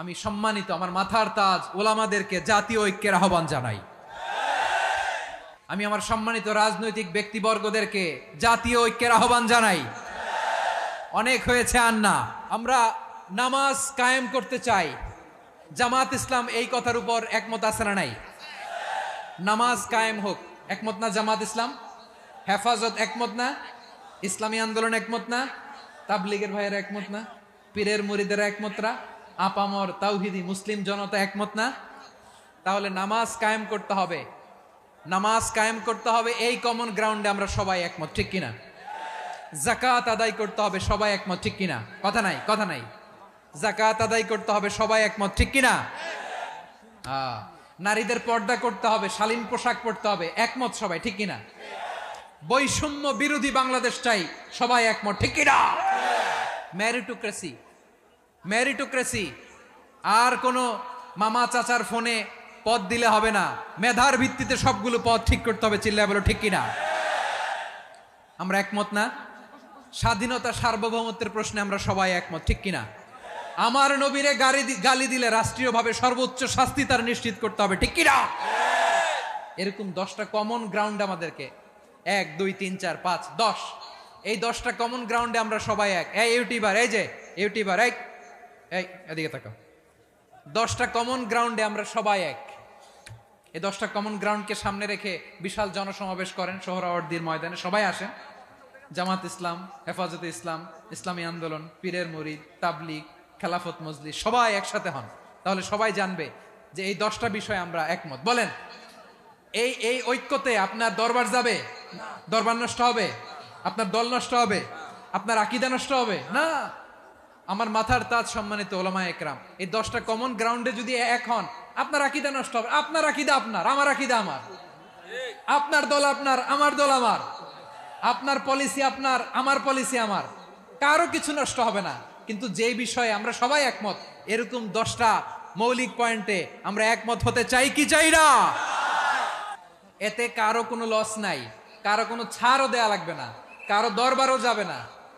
আমি সম্মানিত আমার মাথার তাজ ওলামাদেরকে জাতীয় ঐক্যের আহ্বান জানাই। আমি আমার সম্মানিত রাজনৈতিক ব্যক্তিবর্গদেরকে জাতীয় ঐক্যের আহ্বান জানাই। অনেক হয়েছে আর না আমরা নামাজ কায়েম করতে চাই। জামাত ইসলাম এই কথার উপর একমত আছে না নাই? নামাজ কায়েম হোক। একমত না জামাত ইসলাম? হেফাজত একমত না? ইসলামী আন্দোলন একমত না? তাবলিগের ভাইয়ের একমত না? পীরের মুরিদের একমত না? আপামর তাওহিদি মুসলিম জনতা একমত না? তাহলে নামাজ কায়েম করতে হবে। নামাজ কায়েম করতে হবে, এই কমন গ্রাউন্ডে আমরা সবাই একমত, ঠিক কিনা? জাকাত আদায় করতে হবে, সবাই একমত, ঠিক কিনা? কথা নাই কথা নাই। জাকাত আদায় করতে হবে, সবাই একমত, ঠিক কিনা? নারীদের পর্দা করতে হবে, শালীন পোশাক পরতে হবে, একমত সবাই, ঠিক কিনা? বৈষম্য বিরোধী বাংলাদেশ চাই, সবাই একমত, ঠিক কিনা? ম্যারিটোক্রেসি ম্যারিটোক্রেসি আর কোনো মামা চাচার ফোনে পদ দিলে হবে না। মেধার ভিত্তিতে সবগুলো পদ ঠিক করতে হবে, চিল্লায় বলো, ঠিক কিনা? আমরা একমত না? স্বাধীনতা সার্বভৌমত্বের প্রশ্নে আমরা সবাই একমত, ঠিক কিনা? আমার নবীরে দি- গালি দিলে রাষ্ট্রীয়ভাবে সর্বোচ্চ শাস্তি তার নিশ্চিত করতে হবে, ঠিক কিনা? এরকম দশটা কমন গ্রাউন্ড আমাদেরকে। এক, দুই, তিন, চার, পাঁচ, দশ। এই দশটা কমন গ্রাউন্ডে আমরা সবাই এক। এই ইউটিউবার, এই যে, ইউটিউবার, এই এই, এদিকে তাকাও দশটা কমন গ্রাউন্ডে আমরা সবাই এক। এই দশটা কমন গ্রাউন্ডকে সামনে রেখে বিশাল জনসমাবেশ করেন সোহরাওয়ার্দির ময়দানে। সবাই আসেন। জামাত ইসলাম, হেফাজতে ইসলাম, ইসলামী আন্দোলন, পীরের মুরিদ, তাবলিগ, খেলাফত মজলি সবাই একসাথে হন। তাহলে সবাই জানবে যে এই দশটা বিষয়ে আমরা একমত। বলেন, এই এই ঐক্যতে আপনার দরবার যাবে? দরবার নষ্ট হবে? আপনার দল নষ্ট হবে? আপনার আকিদা নষ্ট হবে? না। আমার মাথার তাজ সম্মানিত ওলামা একরাম, এই দশটা কমন গ্রাউন্ডে যদি এক হন, আপনার আকিদা নষ্ট হবে। আপনার আকিদা আপনার, আমার আকিদা আমার। আপনার দল আপনার, আমার দল আমার। আপনার পলিসি আপনার, আমার পলিসি আমার। কারও কিছু নষ্ট হবে না। কিন্তু যে বিষয়ে আমরা সবাই একমত, এরকম দশটা মৌলিক পয়েন্টে আমরা একমত হতে চাই কি চাই না? এতে কারও কোনো লস নাই। কারও কোনো ছাড়ও দেয়া লাগবে না। কারও দরবারও যাবে না।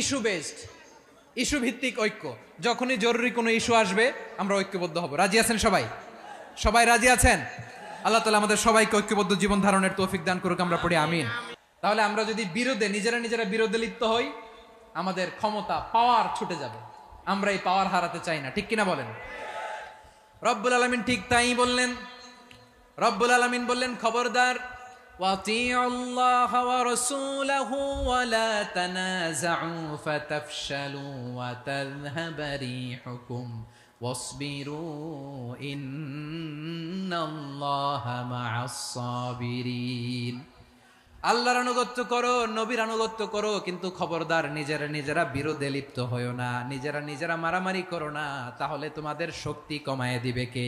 issue based, issue ভিত্তিক ঐক্য। যখনই জরুরি কোনো ইস্যু আসবে, আমরা ঐক্যবদ্ধ হব। রাজি আছেন সবাই? সবাই রাজি আছেন? আল্লাহ তালা আমাদের সবাইকে ঐক্যবদ্ধ জীবন ধারণের তৌফিক দান করুক, আমরা পড়ি আমিন। তাহলে আমরা যদি বিরোধে, নিজেরা নিজেরা বিরোধে লিপ্ত হই, আমাদের ক্ষমতা, পাওয়ার ছুটে যাবে। আমরা এই পাওয়ার হারাতে চাই না। ঠিক কিনা বলেন? রব্বুল আলমিন ঠিক তাই বললেন। রব্বুল আলমিন বললেন, খবরদার وَأَطِيعُوا اللَّهَ وَرَسُولَهُ وَلَا تَنَازَعُوا فَتَفْشَلُوا وَتَذْهَبَ رِيحُكُمْ وَاصْبِرُوا إِنَّ اللَّهَ مَعَ الصَّابِرِينَ আল্লাহর আনুগত্য করো নবীর আনুগত্য করো কিন্তু খবরদার নিজেরা নিজেরা বিরোধে লিপ্ত হয়েও না নিজেরা নিজেরা মারামারি করো না তাহলে তোমাদের শক্তি কমায় দিবে কে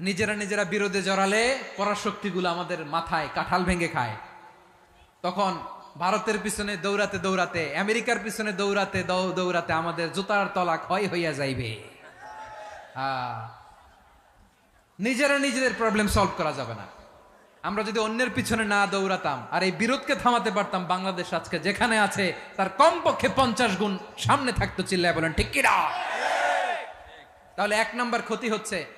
নিজেরা নিজেরা বিরোধে জড়ালে পরাশক্তিগুলো আমাদের মাথায় কাঁঠাল ভেঙে খায়। তখন ভারতের পিছনে দৌড়াতে দৌড়াতে, আমেরিকার পিছনে দৌড়াতে দৌড়াতে আমাদের জুতার তলা ক্ষয় হইয়া যাইবে। নিজেরা নিজেদের প্রবলেম সলভ করা যাবে না। আমরা যদি অন্যের পিছনে না দৌড়াতাম আর এই বিরোধকে থামাতে পারতাম, বাংলাদেশ আজকে যেখানে আছে, তার কমপক্ষে পঞ্চাশ গুণ সামনে থাকতো, চিল্লায় বলেন, ঠিক কিনা? তাহলে এক নাম্বার ক্ষতি হচ্ছে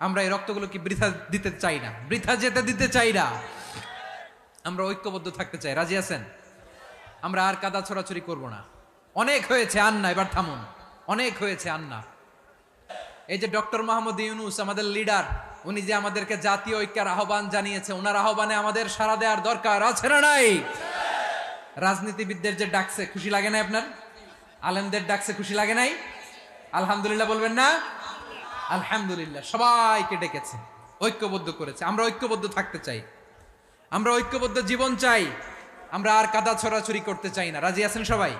আমরা এই রক্তগুলো কি বৃথা দিতে চাই না? বৃথা যেতে দিতে চাই না। আমরা ঐক্যবদ্ধ থাকতে চাই। রাজি আছেন? আমরা আর কাদা ছোড়াছড়ি করব না। অনেক হয়েছে আন্না, এবার থামুন। অনেক হয়েছে আন্না। এই যে ডক্টর মোহাম্মদ ইউনুস, আমাদের লিডার, উনি যে আমাদেরকে জাতীয় ঐক্যের আহ্বান জানিয়েছে, ওনার আহ্বানে আমাদের সাড়া দেওয়ার দরকার আছে না নাই? রাজনীতিবিদদের যে ডাকছে, খুশি লাগে না আপনার? আলেমদের ডাকছে, খুশি লাগে নাই? আলহামদুলিল্লাহ বলবেন না? আলহামদুলিল্লাহ, সবাইকে ডেকেছে, ঐক্যবদ্ধ করেছে। আমরা ঐক্যবদ্ধ থাকতে চাই। আমরা ঐক্যবদ্ধ জীবন চাই। আমরা আর কাদা ছড়াছড়ি করতে চাই না। রাজি আছেন সবাই?